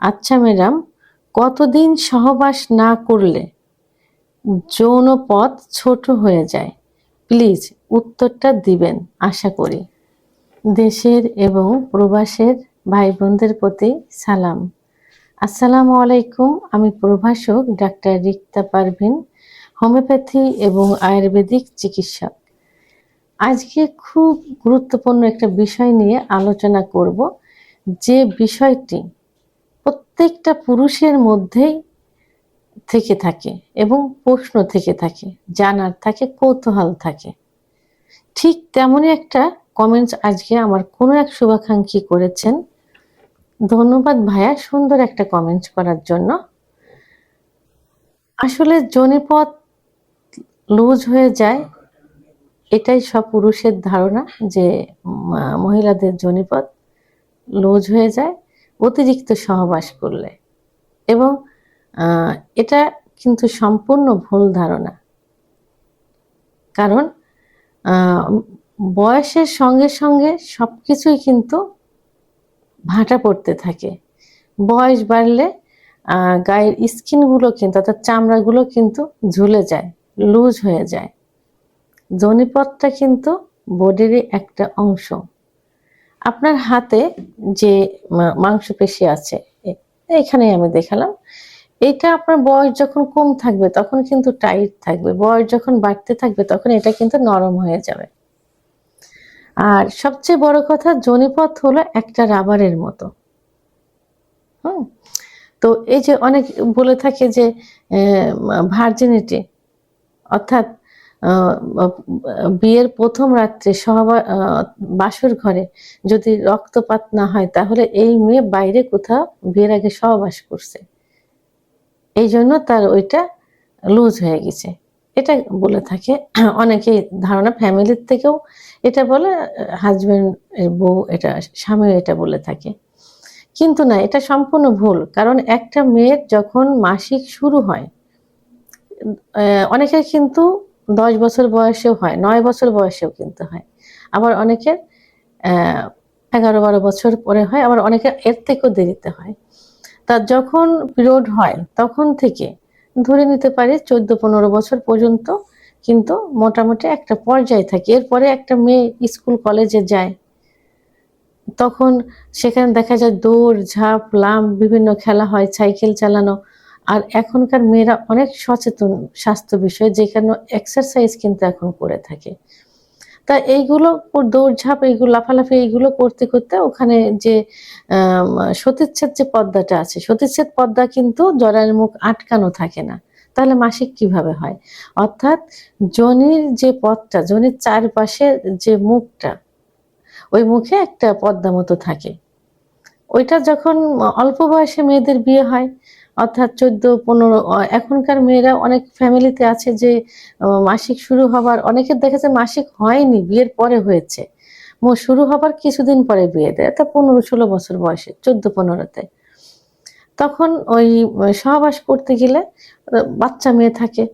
আচ্ছা ম্যাডাম, কতদিন সহবাস না করলে যৌন পথ ছোট হয়ে যায়? প্লিজ উত্তরটা দিবেন, আশা করি। দেশের এবং প্রবাসের ভাই বোনদের প্রতি সালাম। আসসালামু আলাইকুম, আমি প্রভাষক ডাক্তার রিক্তা পারভিন, হোমিওপ্যাথি এবং আয়ুর্বেদিক চিকিৎসক। আজকে খুব গুরুত্বপূর্ণ একটা বিষয় নিয়ে আলোচনা করব, যে বিষয়টি প্রত্যেকটা পুরুষের মধ্যেই থেকে থাকে এবং প্রশ্ন থেকে থাকে, জানার থাকে, কৌতূহল থাকে। ঠিক তেমনই একটা কমেন্টস আজকে আমার কোনো এক শুভাকাঙ্ক্ষী করেছেন। ধন্যবাদ ভাইয়া সুন্দর একটা কমেন্টস করার জন্য। আসলে জনিপথ লুজ হয়ে যায়, এটাই সব পুরুষের ধারণা যে মহিলাদের জনিপথ লুজ হয়ে যায়। অতিরিক্ত সহবাস করলে। এবং এটা কিন্তু সম্পূর্ণ ভুল ধারণা। কারণ বয়সের সঙ্গে সঙ্গে সব কিছুই কিন্তু ভাটা পড়তে থাকে। বয়স বাড়লে গায়ের স্কিনগুলো কিন্তু, অর্থাৎ চামড়াগুলো কিন্তু ঝুলে যায়, লুজ হয়ে যায়। জনিপথটা কিন্তু বডিরই একটা অংশ। আপনার হাতে যে মাংসপেশি আছে এখানেই আমি দেখালাম। এটা আপনার বয়স যখন কম থাকবে, তখন কিন্তু টাইট থাকবে। বয়স যখন বাড়তে থাকবে, তখন এটা কিন্তু নরম হয়ে যাবে। আর সবচেয়ে বড় কথা, জনিপথ হলো একটা রাবারের মতো। হুম? তো এই যে অনেক বলে থাকে যে ভার্জিনিটি, অর্থাৎ বিয়ের প্রথম রাত্রে সহবা বাসর ঘরে যদি রক্তপাত না হয়, তাহলে এই মেয়ে বাইরে কোথাও বিয়ের আগে সহবাস করছে। এই জন্য তার ওইটা লুজ হয়ে গেছে। এটা বলে থাকে, অনেকেই ধারণা, ফ্যামিলির থেকেও এটা বলে হাজব্যান্ড বউ এটা স্বামী এটা বলে থাকে। কিন্তু না, এটা সম্পূর্ণ ভুল, কারণ একটা মেয়ের যখন মাসিক শুরু হয় অনেকের কিন্তু দশ বছর বয়সেও হয়, নয় বছর বয়সেও কিন্তু হয়। আবার অনেকের এগারো বারো বছর পরে হয়, আবার অনেকের এর থেকেও দেরিতে হয়। তা যখন পিরিয়ড হয়, তখন থেকে ধরে নিতে পারি চোদ্দ পনেরো বছর পর্যন্ত কিন্তু মোটামুটি একটা পর্যায়ে থাকে। এরপরে একটা মেয়ে স্কুল কলেজে যায়, তখন সেখানে দেখা যায় দৌড় ঝাঁপ লাম, বিভিন্ন খেলা হয়, সাইকেল চালানো আর এখনকার মেয়েরা অনেক সচেতন স্বাস্থ্য বিষয়ে যেখানে এক্সারসাইজ কিন্তু এখন করে থাকে। তা এইগুলো দৌড়ঝাঁপ, এইগুলো লাফালাফি, এইগুলো করতে করতে ওখানে যে সতীচ্ছেদ যে পদ্মাটা আছে, সতীচ্ছেদ পদ্মা কিন্তু জরায়ের মুখ আটকানো থাকে না। তাহলে মাসিক কীভাবে হয়? অর্থাৎ জনির যে পথটা, জনির চারপাশে যে মুখটা, ওই মুখে একটা পদ্মা মতো থাকে। ওইটা যখন অল্প বয়সে মেয়েদের বিয়ে হয় অর্থাৎ চোদ্দ, পনেরো এখনকার মেয়েরা অনেক ফ্যামিলিতে আছে যে মাসিক শুরু হবার, অনেকের দেখা যায় মাসিক হয়নি, বিয়ের পরে হয়েছে। শুরু হবার কিছুদিন পরে বিয়ে দেয় তা পনেরো, ষোলো বছর বয়সে, চোদ্দ, পনেরোতে। তখন ওই সহবাস করতে গেলে বাচ্চা মেয়ে থাকে।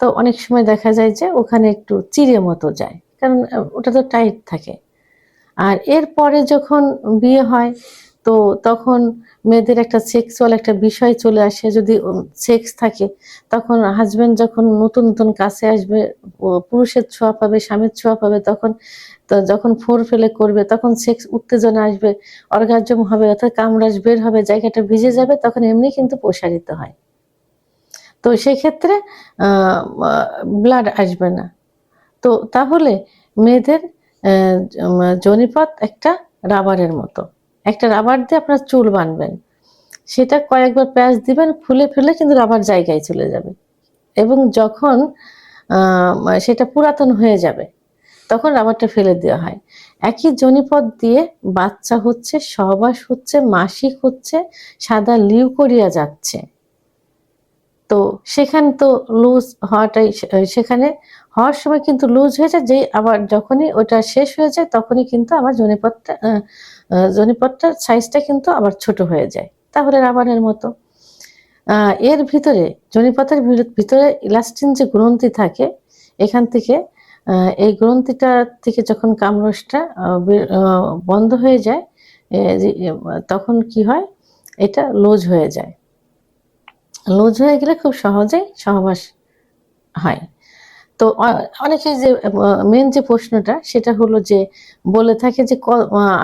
তো অনেক সময় দেখা যায় যে, ওখানে একটু চিড়ে মতো যায়, কারণ ওটা তো টাইট থাকে। আর এরপরে যখন বিয়ে হয় তো তখন মেয়েদের একটা সেক্সুয়াল একটা বিষয় চলে আসে। যদি সেক্স থাকে, তখন হাজব্যান্ড যখন নতুন নতুন কাছে আসবে পুরুষের ছোঁয়া পাবে, স্বামীর ছোঁয়া পাবে, তখন যখন ফোর ফেলে করবে, তখন সেক্স উত্তেজনা আসবে অর্গাজম হবে, অর্থাৎ কামরাজ বের হবে, জায়গাটা ভিজে যাবে, তখন এমনি কিন্তু প্রসারিত হয়। তো সেক্ষেত্রে ব্লাড আসবে না। তো তাহলে মেয়েদের জনিপথ একটা রাবারের মতো। একটা রাবার দিয়ে আপনার চুল বানবেন। সেটা কয়েকবার প্যাঁচ দিবেন, ফুলে ফেলে কিন্তু রাবার জায়গায় চলে যাবে। এবং যখন সেটা পুরাতন হয়ে যাবে, তখন রাবারটা ফেলে দেওয়া হয়। একই জনিপদ দিয়ে বাচ্চা হচ্ছে, সহবাস হচ্ছে, মাসিক হচ্ছে, সাদা লিউকোরিয়া যাচ্ছে। তো সেখানে তো লুজ হওয়াটাই, সেখানে হওয়ার সময় কিন্তু লুজ হয়ে যায়, যেই আবার যখনই ওটা শেষ হয়ে যায়, তখনই কিন্তু আবার জনিপথটা জনিপথটার সাইজটা কিন্তু আবার ছোট হয়ে যায়। তাহলে রাবারের মতো। এর ভিতরে, জনিপথের ভিতরে ইলাস্টিন যে গ্রন্থি থাকে, এখান থেকে এই গ্রন্থিটা থেকে যখন কামরসটা বন্ধ হয়ে যায় তখন কি হয়? এটা লুজ হয়ে যায়। লুজ হয়ে গেলে খুব সহজেই সহবাস হয়। তো অনেকে যে মেন যে প্রশ্নটা, সেটা হলো যে, বলে থাকে যে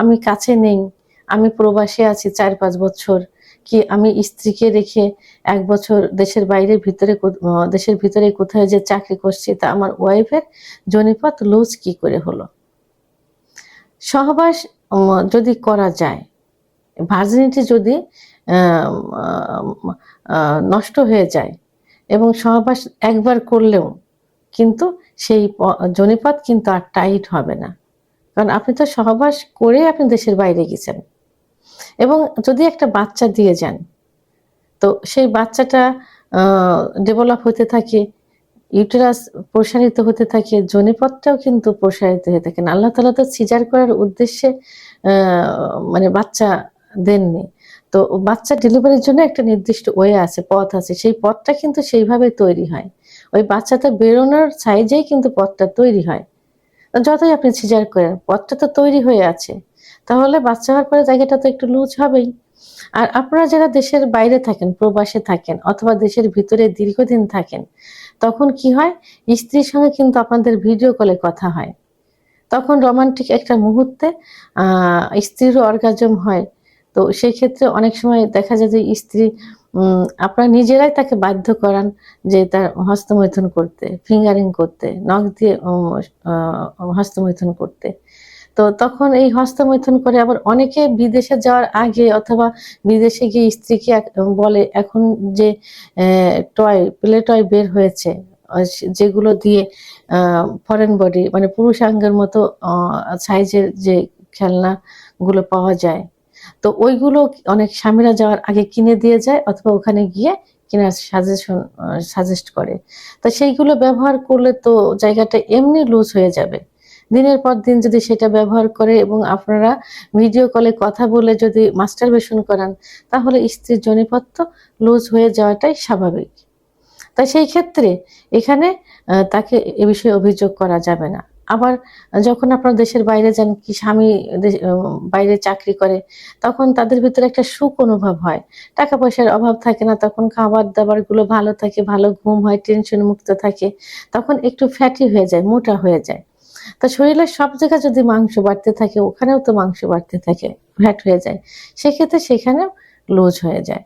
আমি কাছে নেই, আমি প্রবাসে আছি চার পাঁচ বছর, কি আমি স্ত্রীকে রেখে এক বছর দেশের বাইরে ভিতরে দেশের ভিতরে কোথায় যে চাকরি করছি, তা আমার ওয়াইফের জনিপথ লুজ কি করে হলো? সহবাস যদি করা যায় ভার্জিনিটি যদি নষ্ট হয়ে যায়, এবং সহবাস একবার করলেও কিন্তু সেই জনিপথ কিন্তু আর টাইট হবে না। কারণ আপনি তো সহবাস করে আপনি দেশের বাইরে গেছেন। এবং যদি একটা বাচ্চা দিয়ে যান, তো সেই বাচ্চাটা ডেভেলপ হতে থাকে ইউটেরাস প্রসারিত হতে থাকে জনিপথটাও কিন্তু প্রসারিত হয়ে থাকে। না, আল্লাহ তালা তো সিজার করার উদ্দেশ্যে মানে বাচ্চা দেননি। তো বাচ্চা ডেলিভারির জন্য একটা নির্দিষ্ট ওয়ে আছে, পথ আছে। সেই পথটা কিন্তু সেইভাবে তৈরি হয়। ওই বাচ্চাটা বেরোনোর সাইজেই কিন্তু পথটা তৈরি হয়। যতই আপনি সিজার করেন, পথটা তো তৈরি হয়ে আছে। তাহলে বাচ্চা হওয়ার পরে জায়গাটা তো একটু লুজ হবেই। আর আপনারা যারা দেশের বাইরে থাকেন, প্রবাসে থাকেন, অথবা দেশের ভিতরে দীর্ঘদিন থাকেন, তখন কি হয়? স্ত্রীর সঙ্গে কিন্তু আপনাদের ভিডিও কলে কথা হয়। তখন রোমান্টিক একটা মুহূর্তে, আহ, স্ত্রীরও অর্গাজম হয়। তো সেই ক্ষেত্রে অনেক সময় দেখা যায় যে স্ত্রী আপনারা নিজেরাই তাকে বাধ্য করান যে তার হস্তমৈথুন করতে, ফিঙ্গারিং করতে, নখ দিয়ে হস্তমৈথুন করতে। তো তখন এই হস্তমৈথুন করে আবার অনেকে বিদেশে যাওয়ার আগে অথবা বিদেশে গিয়ে স্ত্রীকে বলে, এখন যে টয় প্লে টয় বের হয়েছে যেগুলো দিয়ে ফরেন বডি মানে পুরুষাঙ্গের মতো সাইজের যে খেলনাগুলো পাওয়া যায় তো ওইগুলো অনেক স্বামীরা যাওয়ার আগে কিনে দিয়ে যায় অথবা ওখানে গিয়ে কেনার সাজেশন সাজেস্ট করে। তো সেইগুলো ব্যবহার করলে তো জায়গাটা এমনি লুজ হয়ে যাবে। দিনের পর দিন যদি সেটা ব্যবহার করে এবং আপনারা ভিডিও কলে কথা বলে যদি মাস্টারবেশন করান, তাহলে স্ত্রীর জনিপত্র লুজ হয়ে যাওয়াটাই স্বাভাবিক। তাই সেই ক্ষেত্রে এখানে তাকে এ বিষয়ে অভিযোগ করা যাবে না। আবার যখন আপনার দেশের বাইরে যান, কি স্বামী বাইরে চাকরি করে, তখন তাদের ভিতরে একটা সুখ অনুভব হয়। টাকা পয়সার অভাব থাকে না, তখন খাবার দাবারগুলো ভালো থাকে, ভালো ঘুম হয় টেনশন মুক্ত থাকে, তখন একটু ফ্যাটি হয়ে যায়, মোটা হয়ে যায়। তা শরীরের সব জায়গায় যদি মাংস বাড়তে থাকে, ওখানেও তো মাংস বাড়তে থাকে ফ্যাট হয়ে যায়। সেক্ষেত্রে সেখানেও লুজ হয়ে যায়।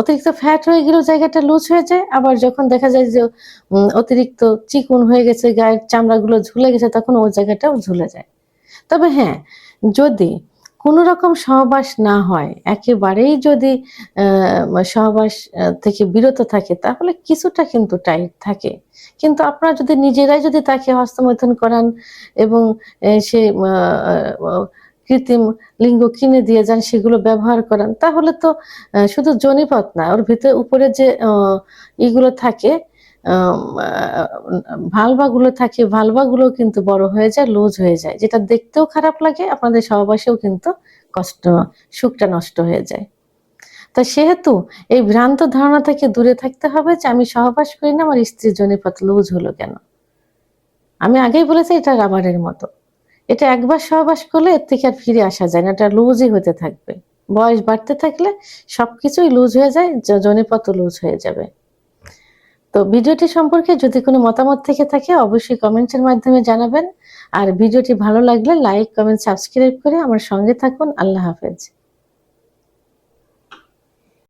অতিরিক্ত ফ্যাট হয়ে গেলেও জায়গাটা লুজ হয়ে যায়। আবার যখন দেখা যায় যে অতিরিক্ত চিকুন হয়ে গেছে, গায়ের চামড়াগুলো ঝুলে গেছে, তখন ওই জায়গাটাও ঝুলে যায়। তবে হ্যাঁ যদি কোনো রকম সহবাস না হয়, একেবারেই যদি সহবাস থেকে বিরত থাকে, তাহলে কিছুটা কিন্তু টাইট থাকে। কিন্তু আপনারা যদি নিজেরাই যদি তাকে হস্তমৈথুন করান এবং সে কৃত্রিম লিঙ্গ কিনে দিয়ে যান, সেগুলো ব্যবহার করান, তাহলে তো শুধু জনিপথ না, ওর ভিতরে উপরে যে ইগুলো থাকে ভালভাগুলো থাকে ভালভাগুলো কিন্তু বড় হয়ে যায়, লুজ হয়ে যায়, যেটা দেখতেও খারাপ লাগে, আপনাদের সহবাসেও কিন্তু কষ্ট, সুখটা নষ্ট হয়ে যায়। তা সেহেতু এই ভ্রান্ত ধারণা থেকে দূরে থাকতে হবে যে, আমি সহবাস করি না, আমার স্ত্রীর জনিপথ লুজ হলো কেন? আমি আগেই বলেছি, এটা রাবারের মতো। এটা একবার সহবাস করলে এর থেকে আর ফিরে আসা যায় না, এটা লুজই হতে থাকবে। বয়স বাড়তে থাকলে সবকিছুই লুজ হয়ে যায়, জ- লুজ হয়ে যাবে। তো ভিডিওটি সম্পর্কে যদি কোনো মতামত থেকে থাকে, অবশ্যই কমেন্টের মাধ্যমে জানাবেন। আর ভিডিওটি ভালো লাগলে লাইক, কমেন্ট, সাবস্ক্রাইব করে আমার সঙ্গে থাকুন। আল্লাহ হাফেজ।